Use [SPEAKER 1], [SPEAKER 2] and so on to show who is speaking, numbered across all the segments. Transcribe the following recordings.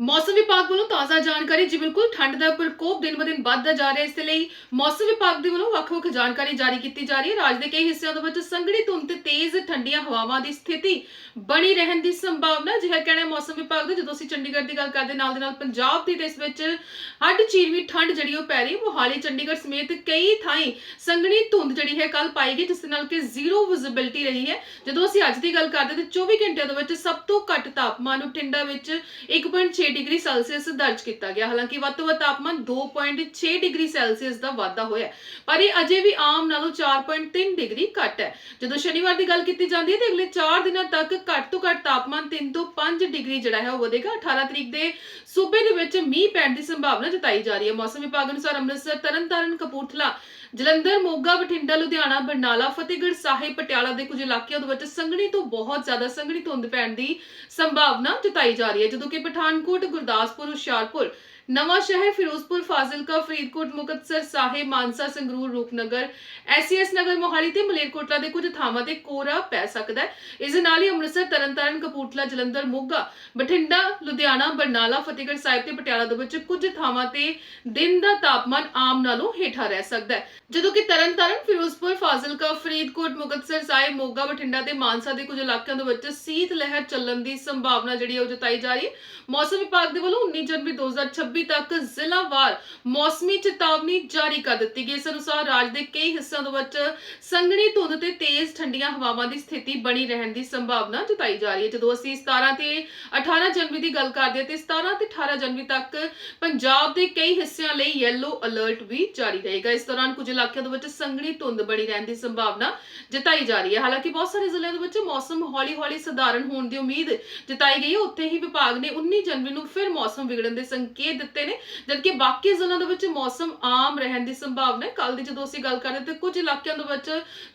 [SPEAKER 1] ਮੌਸਮ ਵਿਭਾਗ ਵੱਲੋਂ ਤਾਜ਼ਾ ਜਾਣਕਾਰੀ, ਜੀ ਬਿਲਕੁਲ, ਠੰਡ ਦਾ ਪ੍ਰਕੋਪ ਦਿਨ-ਬਦਿਨ ਵੱਧਦਾ ਜਾ ਰਿਹਾ ਹੈ। ਇਸ ਲਈ ਮੌਸਮ ਵਿਭਾਗ ਦੇ ਵੱਲੋਂ ਵੱਖ-ਵੱਖ ਜਾਣਕਾਰੀ ਜਾਰੀ ਕੀਤੀ ਜਾ ਰਹੀ ਹੈ। ਰਾਜ ਦੇ ਕਈ ਹਿੱਸਿਆਂ ਦੇ ਵਿੱਚ ਸੰਘਣੀ ਧੁੰਦ ਤੇ ਤੇਜ਼ ਠੰਡੀਆਂ ਹਵਾਵਾਂ ਦੀ ਸਥਿਤੀ ਬਣੀ ਰਹਿਣ ਦੀ ਸੰਭਾਵਨਾ ਜਿਹਾ ਕਹਿਣਾ ਮੌਸਮ ਵਿਭਾਗ ਦਾ। ਜਦੋਂ ਅਸੀਂ ਚੰਡੀਗੜ੍ਹ ਦੀ ਗੱਲ ਕਰਦੇ ਨਾਲ ਦੇ ਨਾਲ ਪੰਜਾਬ ਦੀ, ਤੇ ਇਸ ਵਿੱਚ ਹੱਡ ਚੀਰਵੀਂ ਠੰਡ ਜਿਹੜੀ ਉਹ ਪੈ ਰਹੀ ਹੈ। ਮੋਹਾਲੀ, ਚੰਡੀਗੜ੍ਹ ਸਮੇਤ ਕਈ ਥਾਈਂ ਸੰਘਣੀ ਧੁੰਦ ਜਿਹੜੀ ਹੈ ਕੱਲ ਪਾਈ ਗਈ, ਜਿਸ ਨਾਲ ਕਿ ਜ਼ੀਰੋ ਵਿਜ਼ਿਬਿਲਟੀ ਰਹੀ ਹੈ। ਜਦੋਂ ਅਸੀਂ ਅੱਜ ਦੀ ਗੱਲ ਕਰਦੇ ਤੇ 24 ਘੰਟਿਆਂ ਦੇ ਵਿੱਚ ਸਭ ਤੋਂ ਘੱਟ ਤਾਪਮਾਨ ਬਠਿੰਡਾ ਵਿੱਚ 1.6 ਡਿਗਰੀ ਸੈਲਸੀਅਸ ਦਰਜ ਕੀਤਾ ਗਿਆ। ਹਾਲਾਂਕਿ ਵੱਧ ਤੋਂ ਵੱਧ ਤਾਪਮਾਨ 2.6 ਡਿਗਰੀ ਸੈਲਸੀਅਸ ਦਾ ਵਾਧਾ ਹੋਇਆ ਪਰ ਇਹ ਅਜੇ ਵੀ ਆਮ ਨਾਲੋਂ 4.3 ਡਿਗਰੀ ਘੱਟ ਹੈ। ਜਦੋਂ ਸ਼ਨੀਵਾਰ ਦੀ ਗੱਲ ਕੀਤੀ ਜਾਂਦੀ ਹੈ ਤੇ ਅਗਲੇ 4 ਦਿਨਾਂ ਤੱਕ ਘੱਟ ਤੋਂ ਘੱਟ ਤਾਪਮਾਨ 3 ਤੋਂ 5 ਡਿਗਰੀ ਜਿਹੜਾ ਹੈ ਉਹ ਵਧੇਗਾ। 18 ਤਰੀਕ ਦੇ ਸੂਬੇ ਦੇ ਵਿੱਚ ਮੀਂਹ ਪੈਣ ਦੀ ਸੰਭਾਵਨਾ ਜਤਾਈ ਜਾ ਰਹੀ ਹੈ। ਮੌਸਮ ਵਿਭਾਗ ਅਨੁਸਾਰ ਅੰਮ੍ਰਿਤਸਰ, ਤਰਨਤਾਰਨ, ਕਪੂਰਥਲਾ, ਜਲੰਧਰ, ਮੋਗਾ, ਬਠਿੰਡਾ, ਲੁਧਿਆਣਾ, ਬਰਨਾਲਾ, ਫਤਿਹਗੜ੍ਹ ਸਾਹਿਬ, ਪਟਿਆਲਾ ਦੇ ਕੁਝ ਇਲਾਕਿਆਂ ਦੇ ਵਿੱਚ ਸੰਘਣੀ ਤੋਂ ਬਹੁਤ ਜ਼ਿਆਦਾ ਸੰਘਣੀ ਧੁੰਦ ਪੈਣ ਦੀ ਸੰਭਾਵਨਾ ਜਤਾਈ ਜਾ ਰਹੀ ਹੈ। ਜਦੋਂ ਕਿ ਪਠਾਨਕੋਟ ਗੁਰਦਾਸਪੁਰ ਹੁਸ਼ਿਆਰਪੁਰ ਨਵਾਂ ਸ਼ਹਿਰ ਫਿਰੋਜ਼ਪੁਰ, ਫਾਜ਼ਿਲਕਾ, ਫਰੀਦਕੋਟ, ਮੁਕਤਸਰ ਸਾਹਿਬ, ਮਾਨਸਾ, ਸੰਗਰੂਰ, ਰੂਪਨਗਰ ਐਸਐਸ ਨਗਰ, ਮੋਹਾਲੀ ਤੇ ਮਲੇਰਕੋਟਲਾ ਦੇ ਕੁਝ ਥਾਵਾਂ ਤੇ ਕੋਰਾ ਪੈ ਸਕਦਾ ਹੈ। ਇਸ ਦੇ ਨਾਲ ਹੀ ਅੰਮ੍ਰਿਤਸਰ, ਤਰਨਤਾਰਨ, ਕਪੂਰਥਲਾ, ਜਲੰਧਰ, ਮੋਗਾ, ਬਠਿੰਡਾ, ਲੁਧਿਆਣਾ, ਬਰਨਾਲਾ, ਫਤਿਹਗੜ੍ਹ ਸਾਹਿਬ ਤੇ ਪਟਿਆਲਾ ਦੇ ਵਿੱਚ ਕੁਝ ਥਾਵਾਂ ਤੇ ਦਿਨ ਦਾ ਤਾਪਮਾਨ ਆਮ ਨਾਲੋਂ ਹੇਠਾਂ ਰਹਿ ਸਕਦਾ ਹੈ। ਜਦੋਂ ਕਿ ਤਰਨਤਾਰਨ, ਫਿਰੋਜ਼ਪੁਰ, ਫਾਜ਼ਿਲਕਾ, ਫਰੀਦਕੋਟ, ਮੁਕਤਸਰ ਸਾਹਿਬ, ਮੋਗਾ, ਬਠਿੰਡਾ ਤੇ ਮਾਨਸਾ ਦੇ ਕੁਝ ਇਲਾਕਿਆਂ ਦੇ ਵਿੱਚ ਸੀਤ ਲਹਿਰ ਚੱਲਣ ਦੀ ਸੰਭਾਵਨਾ ਜਿਹੜੀ ਹੈ ਉਹ ਜਤਾਈ ਜਾ ਰਹੀ ਹੈ। ਮੌਸਮ ਵਿਭਾਗ ਦੇ ਵੱਲੋਂ 19 ਜਨਵਰੀ 2026 ਤੱਕ ਜ਼ਿਲ੍ਹਾਵਾਰ ਮੌਸਮੀ ਚੇਤਾਵਨੀ ਜਾਰੀ ਕਰ ਦਿੱਤੀ ਗਈ। ਇਸ ਅਨੁਸਾਰ ਰਾਜ ਦੇ ਕਈ ਹਿੱਸਿਆਂ ਦੇ ਵਿੱਚ ਸੰਘਣੀ ਧੁੰਦ ਤੇ ਤੇਜ਼ ਠੰਡੀਆਂ ਹਵਾਵਾਂ ਦੀ ਸਥਿਤੀ ਬਣੀ ਰਹਿਣ ਦੀ ਸੰਭਾਵਨਾ ਜਤਾਈ ਜਾ ਰਹੀ ਹੈ। ਜਦੋਂ ਅਸੀਂ 17 ਤੇ 18 ਜਨਵਰੀ ਦੀ ਗੱਲ ਕਰਦੇ ਹਾਂ ਤੇ 17 ਤੇ 18 ਜਨਵਰੀ ਤੱਕ ਪੰਜਾਬ ਦੇ ਕਈ ਹਿੱਸਿਆਂ ਲਈ ਯੈਲੋ ਅਲਰਟ ਵੀ ਜਾਰੀ ਰਹੇਗਾ। ਇਸ ਦੌਰਾਨ ਕੁਝ ਇਲਾਕਿਆਂ ਦੇ ਵਿੱਚ ਸੰਘਣੀ ਧੁੰਦ ਬਣੀ ਰਹਿਣ ਦੀ ਸੰਭਾਵਨਾ ਜਤਾਈ ਜਾ ਰਹੀ ਹੈ। ਹਾਲਾਂਕਿ ਬਹੁਤ ਸਾਰੇ ਜ਼ਿਲ੍ਹਿਆਂ ਦੇ ਵਿੱਚ ਮੌਸਮ ਹੌਲੀ-ਹੌਲੀ ਸਧਾਰਨ ਹੋਣ ਦੀ ਉਮੀਦ ਜਤਾਈ ਗਈ ਹੈ। ਉੱਥੇ ਹੀ ਵਿਭਾਗ ਨੇ 19 ਜਨਵਰੀ ਨੂੰ ਫਿਰ ਮੌਸਮ ਵਿਗੜਨ ਦੇ ਸੰਕੇਤ ਦਿੱਤੇ ਨੇ, ਜਦਕਿ ਬਾਕੀ ਜ਼ਿਲ੍ਹਿਆਂ ਦੇ ਵਿੱਚ ਮੌਸਮ ਆਮ ਰਹਿਣ ਦੀ ਸੰਭਾਵਨਾ ਹੈ। ਕੱਲ ਦੀ ਜਦੋਂ ਅਸੀਂ ਗੱਲ ਕਰਦੇ ਤੇ ਕੁਝ ਇਲਾਕਿਆਂ ਦੇ ਵਿੱਚ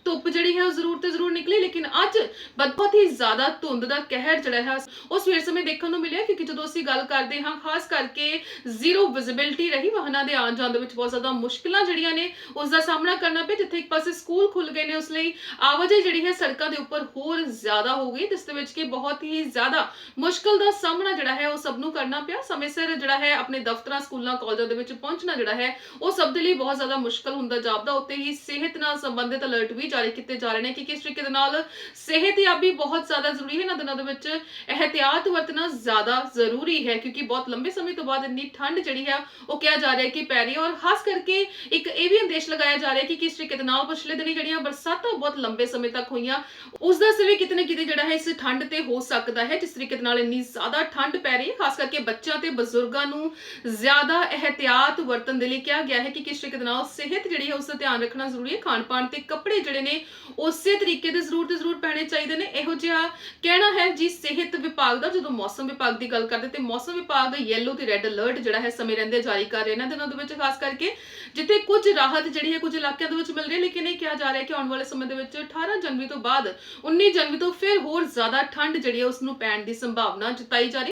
[SPEAKER 1] ਧੁੱਪ ਜਿਹੜੀ ਹੈ ਉਹ ਜ਼ਰੂਰ ਤੇ ਜ਼ਰੂਰ ਨਿਕਲੀ, ਲੇਕਿਨ ਅੱਜ ਬਹੁਤ ਹੀ ਜ਼ਿਆਦਾ ਧੁੰਦ ਦਾ ਕਹਿਰ ਜਿਹੜਾ ਹੈ, ਉਹ ਸਵੇਰ ਸਮੇਂ ਦੇਖਣ ਨੂੰ ਮਿਲਿਆ, ਕਿਉਂਕਿ ਜਦੋਂ ਅਸੀਂ ਗੱਲ ਕਰਦੇ ਹਾਂ, ਖਾਸ ਕਰਕੇ ਜ਼ੀਰੋ ਵਿਜ਼ਿਬਿਲਟੀ ਰਹੀ, ਵਾਹਨਾਂ ਦੇ ਆਉਣ ਜਾਣ ਦੇ ਵਿੱਚ ਬਹੁਤ ਜ਼ਿਆਦਾ ਮੁਸ਼ਕਲਾਂ ਜਿਹੜੀਆਂ ਨੇ, ਉਸ ਦਾ ਸਾਹਮਣਾ ਕਰਨਾ ਪਿਆ, ਜਿੱਥੇ ਇੱਕ ਪਾਸੇ ਸਕੂਲ ਖੁੱਲ ਗਏ ਨੇ, ਉਸ ਲਈ ਆਵਾਜਾਈ ਜਿਹੜੀ ਹੈ ਸੜਕਾਂ ਦੇ ਉੱਪਰ ਹੋਰ ਜ਼ਿਆਦਾ ਹੋ ਗਈ, ਜਿਸ ਦੇ ਵਿੱਚ ਕਿ ਬਹੁਤ ਹੀ ਜ਼ਿਆਦਾ ਮੁਸ਼ਕਲ ਦਾ ਸਾਹਮਣਾ ਜਿਹੜਾ ਹੈ, ਉਹ ਸਭ ਨੂੰ ਕਰਨਾ ਪਿਆ। ਸਮੇਂ ਸਿਰ ਜਿਹੜਾ ਹੈ, ਆਪਣੇ ਦਫ਼ਤਰਾਂ, ਸਕੂਲਾਂ, ਕਾਲਜਾਂ ਦੇ ਵਿੱਚ ਪਹੁੰਚਣਾ ਜਿਹੜਾ ਹੈ, ਉਹ ਸਭ ਦੇ ਲਈ ਬਹੁਤ ਜ਼ਿਆਦਾ ਮੁਸ਼ਕਲ ਹੁੰਦਾ ਜਾਪਦਾ। ਉੱਤੇ ਹੀ ਸਿਹਤ ਨਾਲ ਸੰਬੰਧਿਤ ਅਲਰਟ ਵੀ ਜਾਰੀ ਕੀਤੇ ਜਾ ਰਹੇ ਨੇ ਕਿ ਕਿਸ ਤਰੀਕੇ ਦੇ ਨਾਲ ਸਿਹਤਯਾਬੀ ਬਹੁਤ ਜ਼ਿਆਦਾ ਜ਼ਰੂਰੀ ਹੈ। ਇਹਨਾਂ ਦਿਨਾਂ ਦੇ ਵਿੱਚ ਇਹਤਿਆਤ ਵਰਤਣਾ ਜ਼ਿਆਦਾ ਜ਼ਰੂਰੀ ਹੈ, ਕਿਉਂਕਿ ਬਹੁਤ ਲੰਬੇ ਸਮੇਂ ਤੋਂ ਬਾਅਦ ਇੰਨੀ ਠੰਡ ਜਿਹੜੀ ਹੈ, ਉਹ ਕਿਹਾ ਜਾ ਰਿਹਾ ਹੈ ਕਿ ਪੈ ਰਹੀ ਹੈ। ਔਰ ਖਾਸ ਕਰਕੇ ਇੱਕ ਇਹ ਵੀ ਅੰਦੇਸ਼ ਲਗਾਇਆ ਜਾ ਰਿਹਾ ਕਿ ਕਿਸ ਤਰੀਕੇ ਦੇ ਨਾਲ ਪਿਛਲੇ ਦਿਨੀ ਜਿਹੜੀਆਂ ਬਰਸਾਤਾਂ ਬਹੁਤ ਲੰਬੇ ਸਮੇਂ ਤੱਕ ਹੋਈਆਂ ਉਸ ਦਾ ਅਸਰ ਵੀ ਕਿਤੇ ਨਾ ਕਿਤੇ ਜਿਹੜਾ ਹੈ ਇਸ ਠੰਡ ਤੇ ਹੋ ਸਕਦਾ ਹੈ, ਜਿਸ ਤਰੀਕੇ ਦੇ ਨਾਲ ਇੰਨੀ ਜ਼ਿਆਦਾ ਠੰਡ ਪੈ ਰਹੀ ਹੈ, ਖਾਸ ਕਰਕੇ ਬੱਚਿਆਂ ਤੇ ਬਜ਼ੁਰਗਾਂ ਨੂੰ ਜ਼ਿਆਦਾ ਇਹਤਿਆਤ ਵਰਤਣ ਦੇ ਲਈ ਕਿਹਾ ਗਿਆ ਹੈ ਕਿ ਕਿਸ ਤਰੀਕੇ ਦੇ ਨਾਲ ਸਿਹਤ ਜਿਹੜੀ ਹੈ ਉਸ ਦਾ ਧਿਆਨ ਰੱਖਣਾ ਜ਼ਰੂਰੀ ਹੈ ਖਾਣ ਪਾਣ ਤੇ ਕੱਪੜੇ ਜਿਹੜੇ ਨੇ ਉਸੇ ਤਰੀਕੇ ਦੇ ਜ਼ਰੂਰ ਤੇ ਜ਼ਰੂਰ ਪਹਿਨੇ ਚਾਹੀਦੇ ਨੇ। ਇਹੋ ਜਿਹਾ ਕਹਿਣਾ ਹੈ ਜੀ, ਸਿਹਤ ਵਿਭਾਗ ਦਾ, ਜਦੋਂ ਮੌਸਮ ਵਿਭਾਗ ਦੀ ਗੱਲ ਕਰਦੇ ਤੇ ਮੌਸਮ ਵਿਭਾਗ ਯੈਲੋ ਤੇ ਰੈੱਡ ਅਲਰਟ ਜਿਹੜਾ ਹੈ ਸਮੇਂ ਰਹਿੰਦੇ ਜਾਰੀ ਕਰ ਰਿਹਾ ਇਹਨਾਂ ਦਿਨਾਂ ਦੇ ਵਿੱਚ ਖਾਸ ਕਰਕੇ ਜਿੱਥੇ ਕੁਝ ਰਾਹਤ ਜਿਹੜੀ ਹੈ ਕੁਝ ਇਲਾਕਿਆਂ ਦੇ ਵਿੱਚ ਮਿਲ ਰਹੀ ਹੈ, ਲੇਕਿਨ ਇਹ ਕਿਹਾ ਜਾ ਰਿਹਾ ਹੈ ਕਿ ਆਉਣ ਵਾਲੇ ਸਮੇਂ ਦੇ ਵਿੱਚ 18 ਜਨਵਰੀ ਤੋਂ ਬਾਅਦ 19 ਜਨਵਰੀ ਤੋਂ ਫਿਰ ਹੋਰ ਜ਼ਿਆਦਾ ਠੰਡ ਜਿਹੜੀ ਹੈ ਉਸ ਨੂੰ ਪੈਣ ਦੀ ਸੰਭਾਵਨਾ ਜਤਾਈ ਜਾ ਰਹੀ